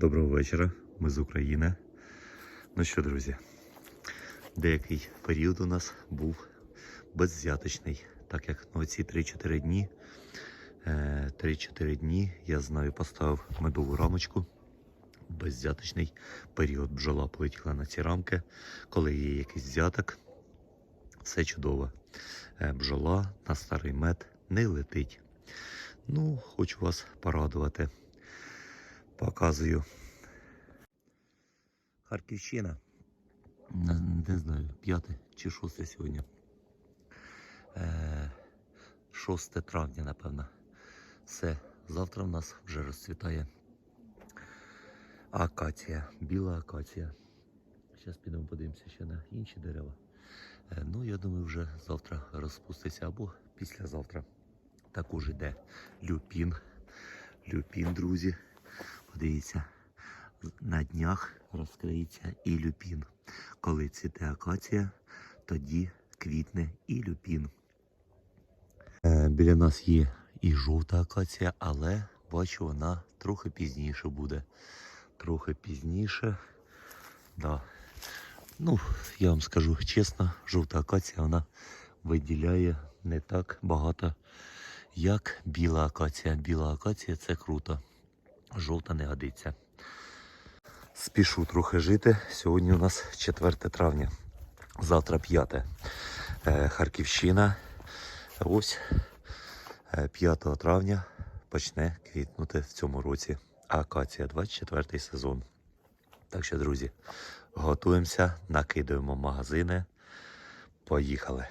Доброго вечора, ми з України. Ну що, друзі, деякий період у нас був беззяточний, так як ну, ці 3-4 дні, е, 3-4 дні я знаю, поставив медову рамочку. Беззяточний період бджола полетіла на ці рамки. Коли є якийсь взяток, все чудово. Е, Бджола на старий мед не летить. Ну, хочу вас порадувати. Показую. Харківщина. Не, знаю, п'яте чи шосте сьогодні. Е, 6 травня, напевно. Все. Завтра в нас вже розцвітає акація, біла акація. Зараз підемо подивимося ще на інші дерева. Е, ну, я думаю, вже завтра розпуститься або післязавтра. Також іде люпін. Люпін, друзі. Подивіться, на днях розкриється і люпін. Коли цвіте акація, тоді квітне і люпін. Е, біля нас є і жовта акація, але бачу, вона трохи пізніше буде. Трохи пізніше. Да. Ну, я вам скажу чесно, жовта акація вона виділяє не так багато, як біла акація. Біла акація це круто. Жовта не годиться. Спішу трохи жити. Сьогодні у нас 4 травня. Завтра 5. Е, Харківщина. Ось е, 5 травня почне квітнути в цьому році акація 24 сезон. Так що, друзі, готуємося, накидаємо магазини. Поїхали.